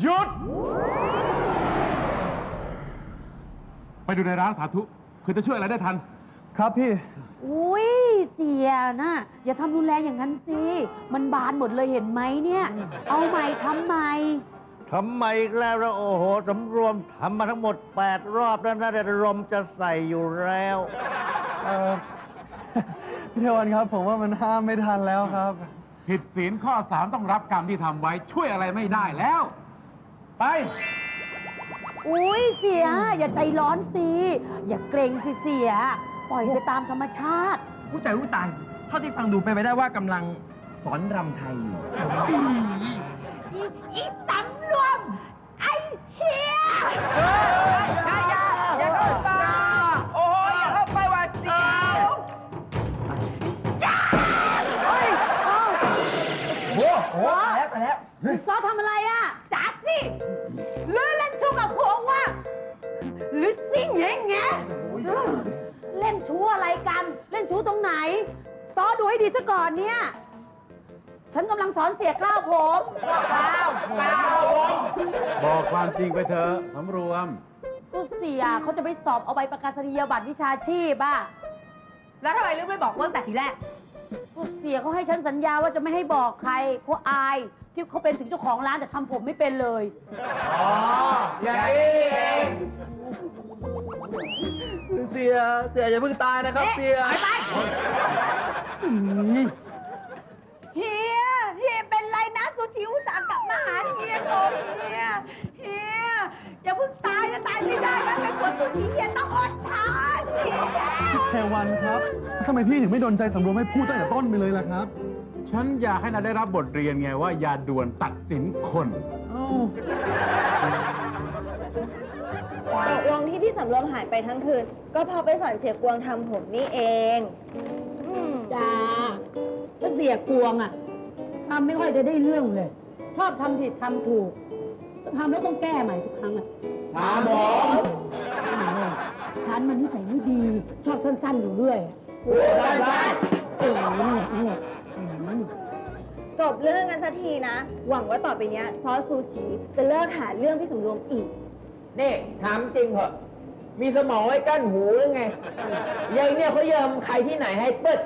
หยุด ไปดูในร้านสาธุคือจะช่วยอะไรได้ทัน ครับพี่ อุ้ยเสียนะอย่าทำรุนแรงอย่างนั้นสิ มันบานหมดเลยเห็นไหมเนี่ย เอาใหม่ทำใหม่ ทำไมอีกแล้วล่ะโอ้โหสำรวมทำมาทั้งหมด 8 รอบแล้วนะแต่ลมจะใส่อยู่แล้ว เอ่อพี่เทวันครับ ผมว่ามันห้ามไม่ทันแล้วครับ ผิดศีลข้อสามต้องรับกรรมที่ทำไว้ช่วยอะไรไม่ได้แล้ว ไป อุ้ยเสีย อย่าใจร้อนสิ อย่าเกรงสิเสีย ปล่อยไปตามธรรมชาติ ผู้ตายผู้ตาย เท่าที่ฟังดูไปนไปได้ว่ากำลังสอนรำไทยอยู่ อีอีส เล่นชู้อะไรกัน เล่นชู้ตรงไหน ซอดูให้ดีซะก่อนเนี่ย ฉันกำลังสอนเสียกล้าวผมกล้าวกล้าวบอกความจริงไปเถอะสำรวม ก็เสียเขาจะไปสอบเอาใบประกาศนียบัตรวิชาชีพอะแล้วทำไมลืมไม่บอกเมื่อแต่ทีแรกก็เสียเขาให้ฉันสัญญาว่าจะไม่ให้บอกใครเขาอาย ที่เขาเป็นถึงเจ้าของร้านแต่ทำผมไม่เป็นเลย อ๋อ อย่างนี้เองเสีย เสียอย่าเพิ่งตายนะครับ เสียเฮีย เฮียเป็นไรนะซูชิอุตส่าห์กลับมาหาเฮียโผมเฮีย เฮีย อย่าเพิ่งตายนะตายไม่ได้นะเป็นคนซูชิเฮียต้องอดทนเฮียเทวันครับทำไมพี่ถึงไม่โดนใจสำรวมให้พูดตั้งแต่ต้นไปเลยล่ะครับ ฉันอยากให้นายได้รับบทเรียนไงว่าอย่าด่วนตัดสินคน เอ้าตกลง ที่พี่สำรวมหายไปทั้งคืน ก็เพอไปสอนเสียกวงทำผมนี่เองอืมจ้าถ้าเสียกวงอะทำไม่ค่อยจะได้เรื่องเลย ชอบทำผิดทำถูกจะทำแล้วต้องแก้ใหม่ทุกครั้งอะถามผมฉันมันนิสัยไม่ดี ชอบสั้นๆอยู่เรื่อยอะเออนั่นแหละนั่นแหละอืมจบเรื่องกันสักทีนะ หวังว่าต่อไปเนี้ยซอสซูชิจะเลิกหาเรื่องพี่สำรวมอีกนี่ถามจริงเหอะ มีสมองไว้กั้นหูหรือไงยายเนี่ยเขายอมใครที่ไหนให้เปิด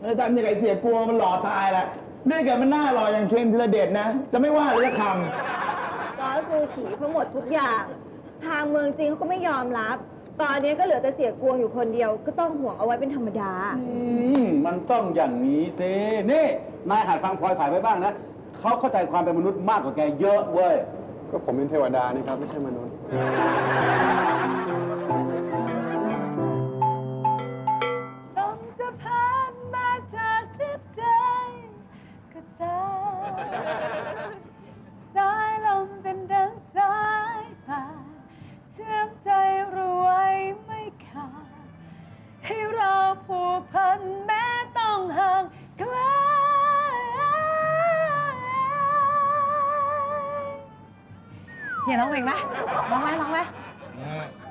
เออทำยังไงเสียกลัวมันหล่อตายแหละนี่แกมันหน้าหล่ออย่างเคนธีรเดชนะ จะไม่ว่าเลยสักคซอสซูชิเขาหมดทุกอย่าง ทางเมืองจริงเขาก็ไม่ยอมรับ ตอนนี้ก็เหลือแต่เสียกวงอยู่คนเดียว ก็ต้องห่วงเอาไว้เป็นธรรมดาอืมมันต้องอย่างนี้สินี่นายหัดฟังพลอยสายไว้บ้างนะเขาเข้าใจความเป็นมนุษย์มากกว่าแกเยอะเว้ยำก็ผมเป็นเทวดานี่ครับ ไม่ใช่มนุษย์ เฮียร้องเพลงไหมร้องไหมร้องไหม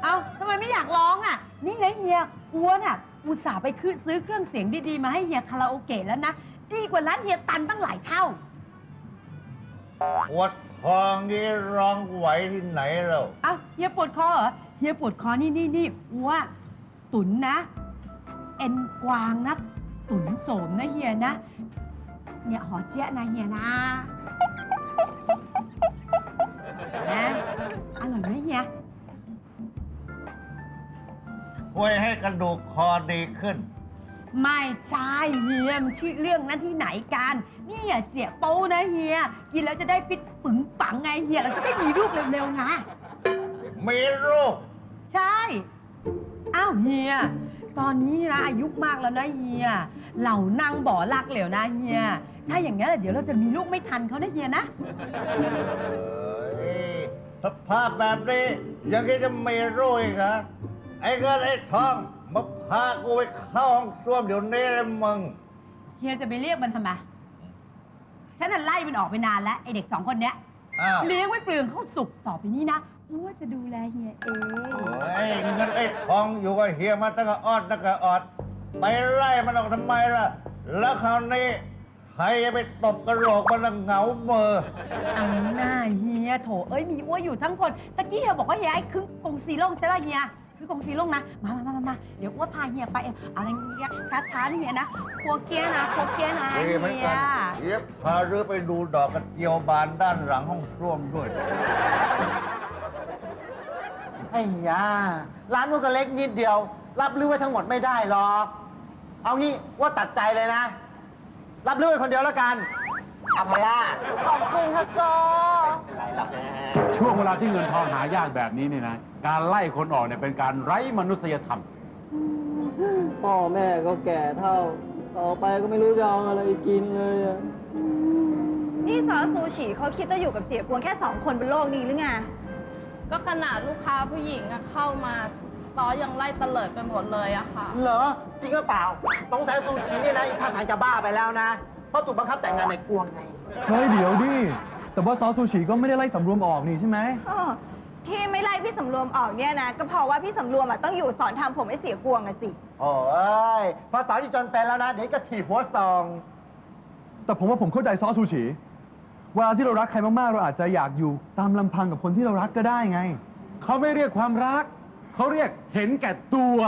เอ้าทำไมไม่อยากร้องอะ นี่นะเฮียอ้วนอะ อุตส่าห์ไปคือซื้อเครื่องเสียงดีๆ มาให้เฮียคาราโอเกะแล้วนะ ดีกว่าร้านเฮียตันตั้งหลายเท่าปวดคองี้ร้องไหวที่ไหนเราเอ้าเฮียปวดคอเหรอ เฮียปวดคอนี่นี่นี่อ้วตุนนะ เอ็นกวางนะ ตุนโสมนะเฮียนะ เนี่ยหอเจี๊ยะนะเฮียนะ นะอร่อยไหมเฮียช่วยให้กระดูกคอดีขึ้น ไม่ใช่เฮียมันชื่อเรื่องนั้นที่ไหนกันนี่อะเสียโป้นะเฮีย กินแล้วจะได้ฟิตปึงปังไงเฮียเราจะได้มีลูกเร็วๆนะ มีลูกใช่ อ้าวเฮีย ตอนนี้นะอายุมากแล้วนะเฮียเหล่านั่งบ่อรักเหลวนะเฮีย ถ้าอย่างนี้นเดี๋ยวเราจะมีลูกไม่ทันเขานะเฮียนะ เอ้ ยสภาพแบบนี้ยังคิดจะมีลูกอีกเหรอไอ้เงินไอ้ทองมาพากูไปเข้าห้องส้วมเดี๋ยวนี้เลยมึง เฮียจะไปเรียกมันทำไม ฉันน่ะไล่มันออกไปนานแล้ว ไอเด็กสองคนเนี้ย อ้าว เลี้ยงไว้เปลืองข้าวสุกต่อไปนี้นะอ้ว่าจะดูแลเฮียเอง ไอ้เงินไอ้ทองอยู่กับเฮียมาตั้งแต่ออดตั้งแต่ออด ไปไล่มันออกทำไมล่ะ แล้วคราวนี้ ใครจะไปตบกระโหลกมันละเหงาเมอเอาหน้าเฮียโถเอ้ยมีอ้วนอยู่ทั้งคนตะกี้เฮียบอกว่าเฮียไอ้คือกงสีลงใช่ป่ะเฮียคือกงสีลงนะมามามามามาเดี๋ยวอ้วนพาเฮียไปอะไรเงี้ยช้าๆนี่เฮียนะครัวเกียร์นะครัวเกียร์นะเอ้ยไม่เฮีกัยนเดี๋ยวพาเรือไปดูดอกกระเจียวบานด้านหลังห้องส้วมด้วย ไอ้ยาร้านนู้นก็เล็กนิดเดียว รับรื้อไว้ทั้งหมดไม่ได้หรอก เอางี้ว่าตัดใจเลยนะ รับรื้อไว้คนเดียวแล้วกันอภัยาขอบคุณค่ะโกเป็นไรหรอกนะช่วงเวลาที่เงินทองหายากแบบนี้เนี่ยนะ การไล่คนออกเนี่ยเป็นการไร้มนุษยธรรม พ่อแม่ก็แก่เท่า ต่อไปก็ไม่รู้จะเอาอะไรกินเลยอะนี่ซอสซูชิเขาคิดจะอยู่กับเสียกวงแค่สองคนบนโลกนี้หรือไง ก็ขนาดลูกค้าผู้หญิงอะเข้ามา ซอยังไล่เตลิดไปหมดเลยอะค่ะ เหรอ จริงหรือเปล่า สงสัยซูชินี่นะอีกท่าทางจะบ้าไปแล้วนะ เพราะถูกบังคับแต่งงานในกวงไง เฮ้ยเดี๋ยวดิ แต่ว่าซอสซูชิก็ไม่ได้ไล่สำรวมออกนี่ใช่ไหมอ้อที่ไม่ไล่พี่สำรวมออกเนี่ยนะ ก็เพราะว่าพี่สำรวมอะต้องอยู่สอนทำผมให้เสียกวงอะสิ โอ้ยภาษาที่จนเป็นแล้วนะ เดี๋ยวก็ถีบหัวซอง แต่ผมว่าผมเข้าใจซอสซูชิเวลาที่เรารักใครมากๆ เราอาจจะอยากอยู่ตามลำพังกับคนที่เรารักก็ได้ไง เขาไม่เรียกความรัก เขาเรียกเห็นแก่ตัว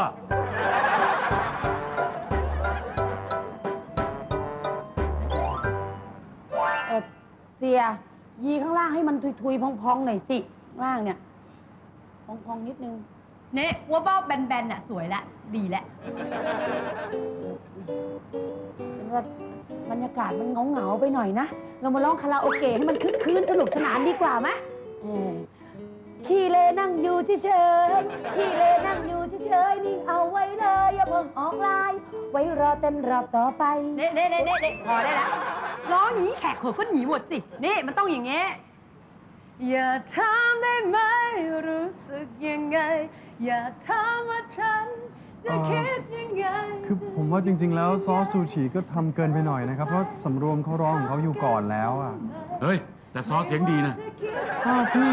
เออเสีย ยีข้างล่างให้มันทุยๆพองๆหน่อยสิข้างล่างเนี่ย พองๆนิดนึง เนี่ยว่าเบ้าแบนๆน่ะสวยละ ดีละฉันว่าบรรยากาศมันเหงาๆไปหน่อยนะ เรามาร้องคาราโอเกะให้มันคึกคืนสนุกสนานดีกว่าไหมเออ ขี่เลนั่งอยู่เฉยๆขี่เลนั่งอยู่เฉยๆนิ่งเอาไว้เลยอย่าเพิ่งออกลาย ไว้รอเต้นรอบต่อไปเน่เน่เน่เน่พอได้แล้วร้องหนีแขกเขอก็หนีหมดสิ นี่มันต้องอย่างเงี้ยอย่าถามได้ไหมรู้สึกยังไง อย่าถามว่าฉันจะเอ่อคิดยังไงคือผมว่าจริง ๆ แล้วซอสซูชิก็ทำเกินไปหน่อยนะครับ เพราะสำรวมเขาร้องของเขาอยู่ก่อนแล้วอะเฮ้ย แต่ซอเสียงดีนะ อ้าวพี่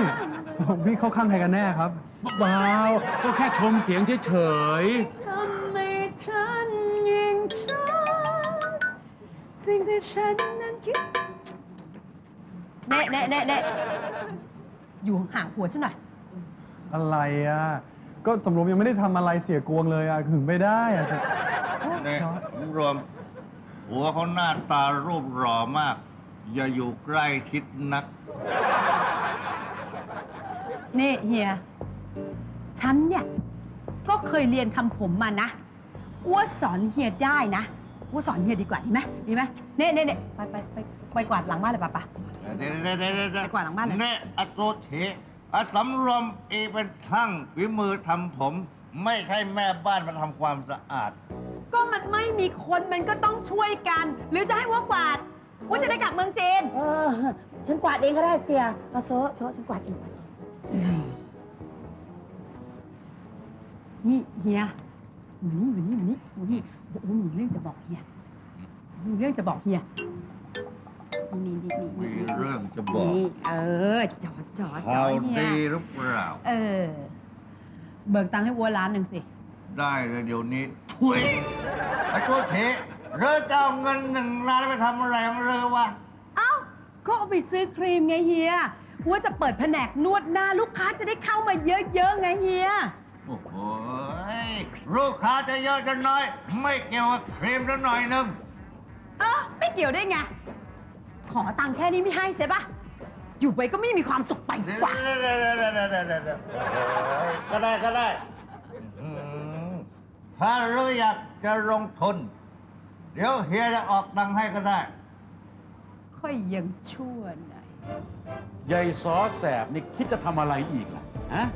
ผมพี่เข้าข้างใครกันแน่ครับเบาๆก็แค่ชมเสียงเฉยทำให้ฉันยิ่งชัดสิ่งที่ฉันนั้นคิดเน่เน่เน่เน่อยู่ห่างหัวฉันหน่อยอะไรอะ ก็สำรวมยังไม่ได้ทำอะไรเสียกวงเลยอะถึงไม่ได้อะเนี่ยรวม หัวเขาหน้าตารูปหล่อมาก อย่าอยู่ใกล้ชิดนัก นี่เฮีย ฉันเนี่ย ก็เคยเรียนทำผมมานะอ้วสอนเฮียได้นะอ้วสอนเฮียดีกว่าดีไหมดีไหมเน่เน่เน่ไปไปไปไปกวาดหลังบ้านเลยป่ะป่ะ เดี๋ยวเดี๋ยวเดี๋ยวเดี๋ยวเดี๋ยวไปกวาดหลังบ้านเลยเนี่ยอโตเถอาสำรวมเองเป็นช่างฝีมือทำผม ไม่ใช่แม่บ้านมาทำความสะอาด ก็มันไม่มีคนมันก็ต้องช่วยกัน หรือจะให้อ้วกวาดอ้วจะได้กลับเมืองจีน เออ ฉันกวาดเองก็ได้เสียเอาโซโซฉันกวาดเอง นี่เฮียอยู่นี่อยู่นี่อยู่นี่อยู่นี่โอ้โหมีเรื่องจะบอกเฮียมีเรื่องจะบอกเฮียนี่นี่นี่มีนี่เรื่องจะบอกนี่เออจอดจอดจข่าอวดเฮียดีหรือเปล่า เออ เบิกตังค์ให้วัวล้านหนึ่งสิ ได้เลยเดี๋ยวนี้ถุยไอ้ตัวเถเรือจะเอาเงินหนึ่งล้านไปทำอะไรของเรือวะ เอ้าก็เอาไปซื้อครีมไงเฮีย ว่าจะเปิดแผนกนวดหน้าลูกค้าจะได้เข้ามาเยอะๆไงเฮีย โอ้โหลูกค้าจะเยอะจะน้อย ไม่เกี่ยวกับครีมสักหน่อยหนึง เออไม่เกี่ยวได้ไง ขอตังค์แค่นี้ไม่ให้ใช่ปะอยู่ไปก็ไม่มีความสุขไปดีกว่า ก็ได้ก็ได้อืมถ้าเรืออยากจะลงทุน เดี๋ยวเฮียจะออกตังค์ให้ก็ได้ ค่อยยังชั่วหน่อยๆ ยายซอแสบนี่คิดจะทำอะไรอีกล่ะฮะ